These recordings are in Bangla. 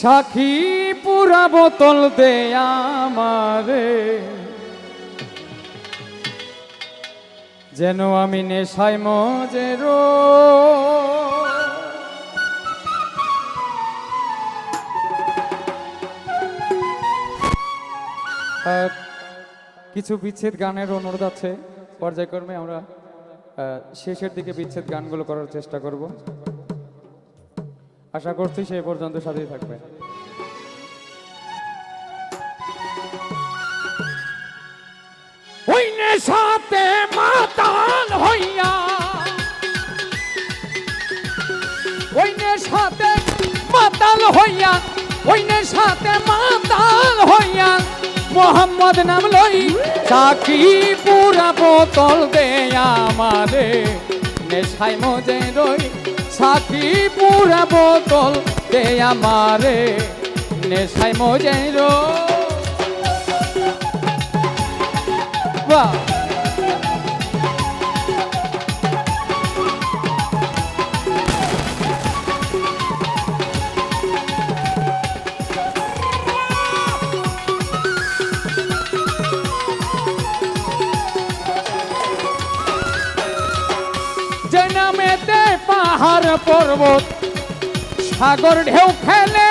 সাক্ষী পুরা বোতল দে আমারে। যেন আমি নেশায় মজের কিছু বিচ্ছেদ গানের অনুরোধ আছে, পর্যায়ক্রমে আমরা শেষের দিকে বিচ্ছেদ গানগুলো করার চেষ্টা করব। আশা করছি সেই পর্যন্ত সাথেই থাকবে। সাথে মাতাল হইয়া। ওই সাথে মাতাল হইয়া ওই সাথে মাতাল হইয়া। মোহাম্মদ নাম লই সাকি পুরা বোতল দে আমারে। নেশাই মজে রই সাকি পুরা বোতল দে আমারে নেশায় মজাই রই বাহ! পাহাড় পর্বত সাগর ঢেউ খেলে।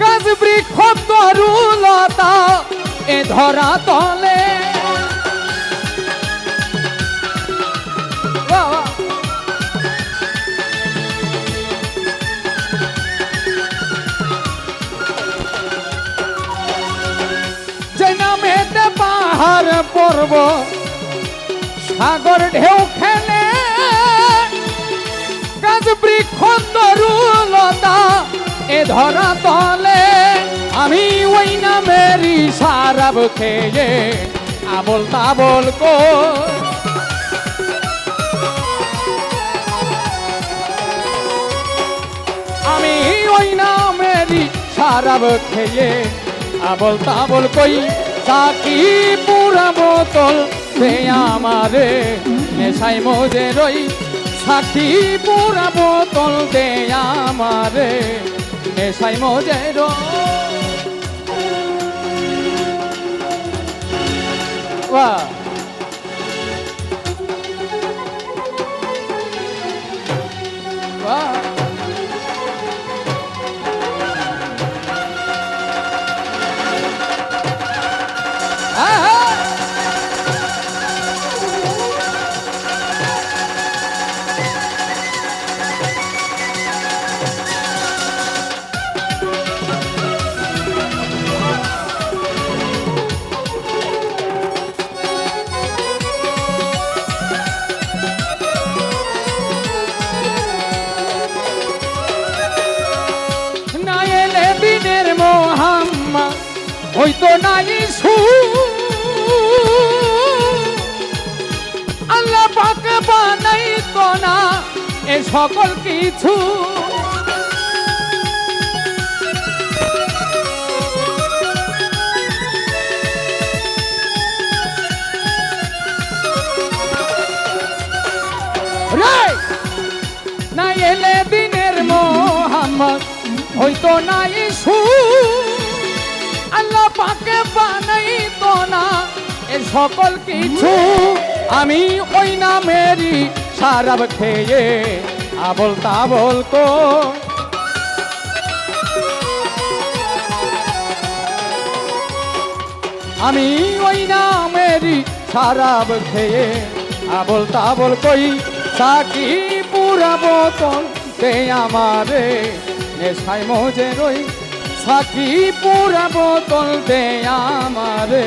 গাছ বৃক্ষ তরুলতা এ ধরা তলে। পাহাড় পর্বত সাগর ঢেউ খেলে গাছ বৃক্ষ তরুলতা এ ধরা তলে, আমি ওই নামেরই সারাব খেয়ে, আবল তাবল কো আমি ওই নামেরই সারাব খেয়ে, আবল তাবল কই, সাকি পুরা বোতল সে আমারে নেশায় মজে রই সাকি পুরা বোতল দে আমারে নেশায় মজে রই। হইতো নাই সু আল্লাহ পাক বানাইতো না এ সকল কিছু। না এলে দিনের মোহাম্মদ হইতো না ইসু সকল কিছু আমি ওই নামেরই সারাব খেয়ে আবল তাবল কো। আমি ওই নামেরই সারাব খেয়ে আবল তাবল কই। সাকি পুরা বোতল তে আমারে নেশাই মজে রই। সাকি পুরা বোতল দে আমারে।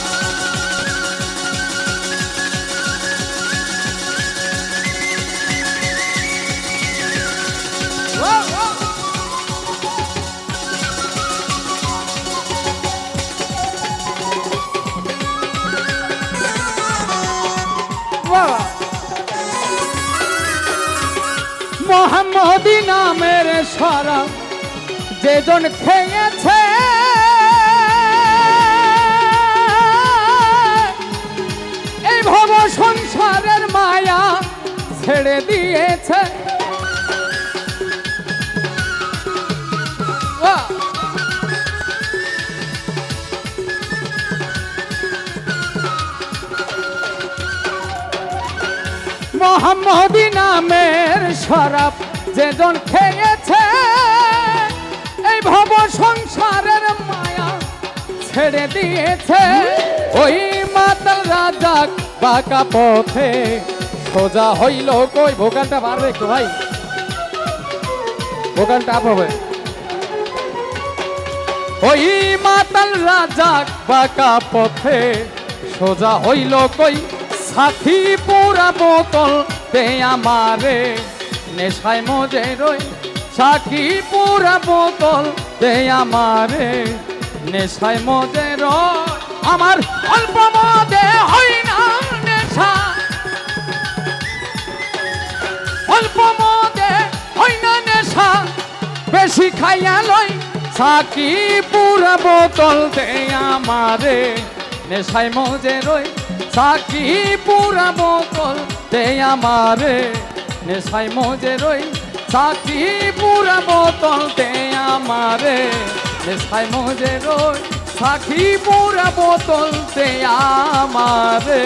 মোহাম্মদী নামের শরাব যেজন খেয়েছে এই ভব সংসারের মায়া ছেড়ে দিয়েছে! মোহাম্মদী নামের শরাব যেজন খেয়েছে এই ভব সংসারের মায়া ছেড়ে দিয়েছে। ওই মাতাল রাজা বাঁকা পথে সোজা হইল কই? ভোগানটা পারবে একটু ভাই। ভোগানটা আপ হবে। ওই মাতাল রাজা বাঁকা পথে সোজা হইল কই? সাথী পুরা বোতল তে আমারে। নেশায় মজে রই, সাথী পুরা বোতল তে আমারে। নেশায় মজে আমার অল্প মদে হয় না নেশা। অল্প মদে হয় না নেশা, বেশি খাইয়া লই সাকি পুরা বোতল দে আমারে। নেশায় মজে রই সাকি পুরা বোতল দে আমারে। নেশায় মজে রই সাকি পুরা বোতল দে আমারে নেশাই মজে রই সাকি পুরা বোতল দে আমারে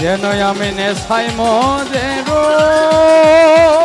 যেন আমি নেশাই মজে রই।